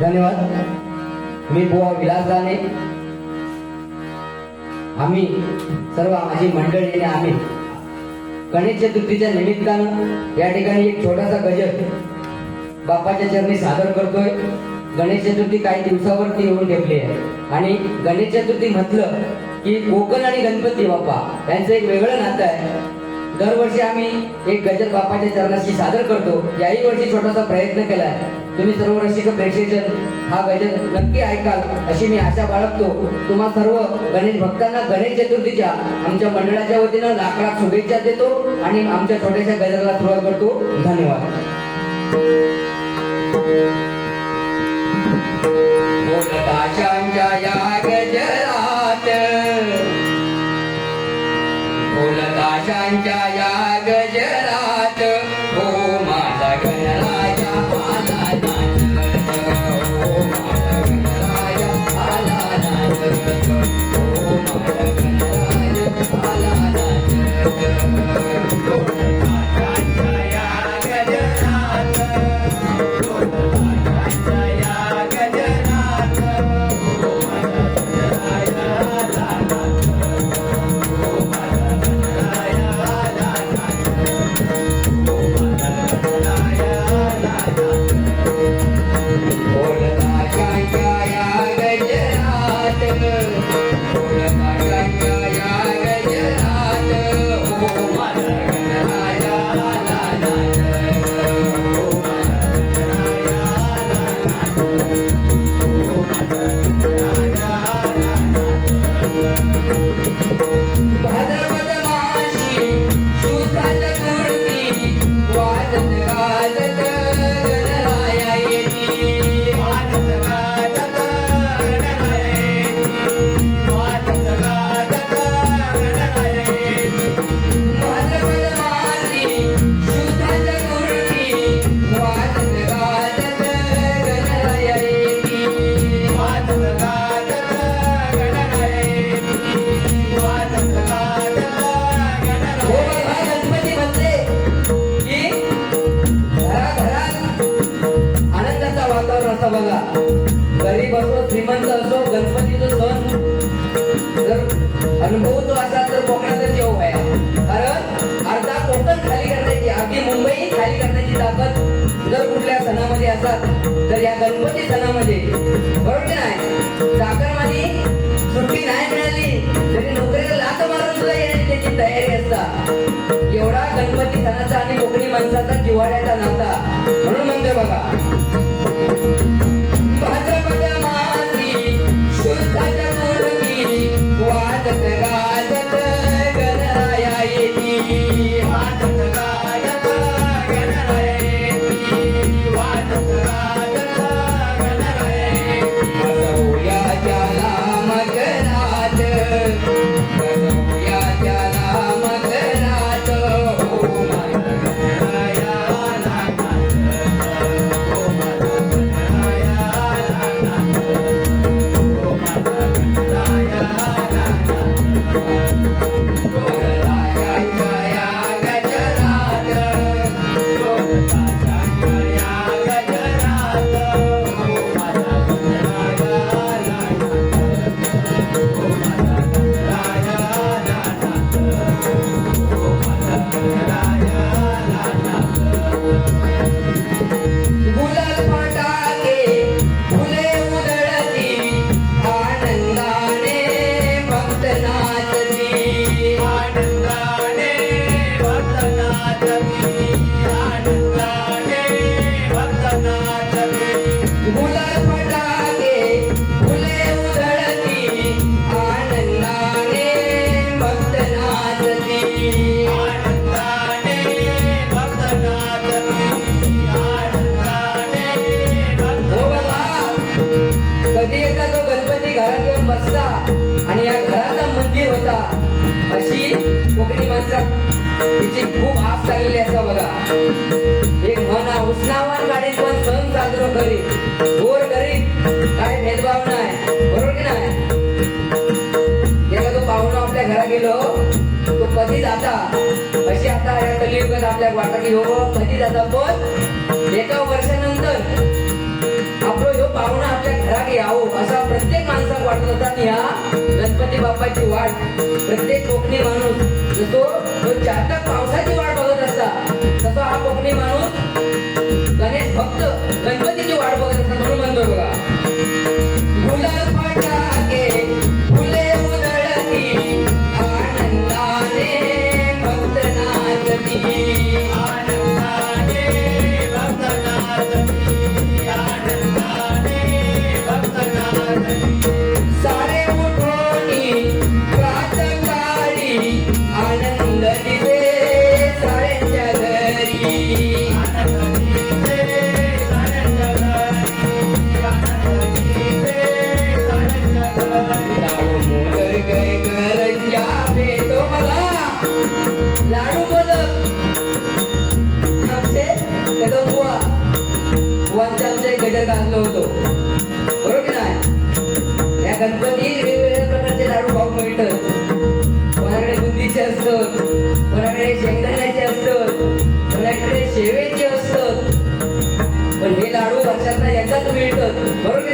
धन्यवाद. मी बुवा विलास दाने आम्ही सर्व माझी मंडळी आम्ही गणेश चतुर्थीच्या निमित्तानं या ठिकाणी एक छोटासा गजब बाप्पाच्या चरणी सादर करतोय. गणेश चतुर्थी काही दिवसावरती येऊन ठेवली आहे. आणि गणेश चतुर्थी म्हटलं की कोकण आणि गणपती बाप्पा यांचं एक वेगळं नातं आहे. दरवर्षी आम्ही एक गजर बापाच्या चरणाशी सादर करतो. याही वर्षी छोटासा प्रयत्न केलाय तुम्ही सर्व रसिक प्रेक्षक हा गजर नक्की ऐकाल अशी मी आशा बाळगतो. तुम्हा सर्व गणेश भक्तांना गणेश चतुर्थीच्या आमच्या मंडळाच्या वतीनं लाख लाख शुभेच्छा देतो आणि आमच्या छोट्याशा गजराला सुरुवात करतो. धन्यवाद. Amen. श्रीमंत असो गणपतीचा सण जर अनुभवतो असा तर कोकणातच येऊ आहे कारण अर्धा कोकण खाली करण्याची अगदी मुंबई खाली करण्याची ताकद जर कुठल्या सणामध्ये असतात तर या गणपती सणामध्ये बरोबर की नाही चाकरमानी सुट्टी नाही मिळाली तरी नोकरीला लाथ मारून सुद्धा येण्याची त्याची तयारी असता. एवढा गणपती सणाचा आणि कोकणी माणसाचा जिवाड्याचा नाता म्हणून म्हणतोय बघा. आणि या घराचा मंदिर होता अशी कोकणी माणसं तिची खूप आस लागलेली असं बघा एक म्हणा उष्णावान काढीत पण सण साजरा करीत. गोर करीत काय भेदभाव नाही. बरोबर की नाही? तो पाहुणा आपल्या घरा गेलो. तो कधी जाता अशी आता या आपल्या वाटा की हो कधी जाता पण एका वर्षानंतर आपलो जो पाहुणा आपल्या घरात यावं असा प्रत्येक माणसाला वाटत होता आणि ह्या गणपती बाप्पाची वाट प्रत्येक कोकणी माणूस तो तो ज्यादा पावसाची विकत आणलो होतो. बरोबर ना या गणपती वेगवेगळ्या प्रकारचे लाडू भाऊ मिळतात. कोणाकडे बुंदीचे असतात कोणाकडे शेंगदाण्याचे असतात कोणाकडे शेवेचे असतात पण हे लाडू वर्षांना एकदाच मिळतं बरोबर?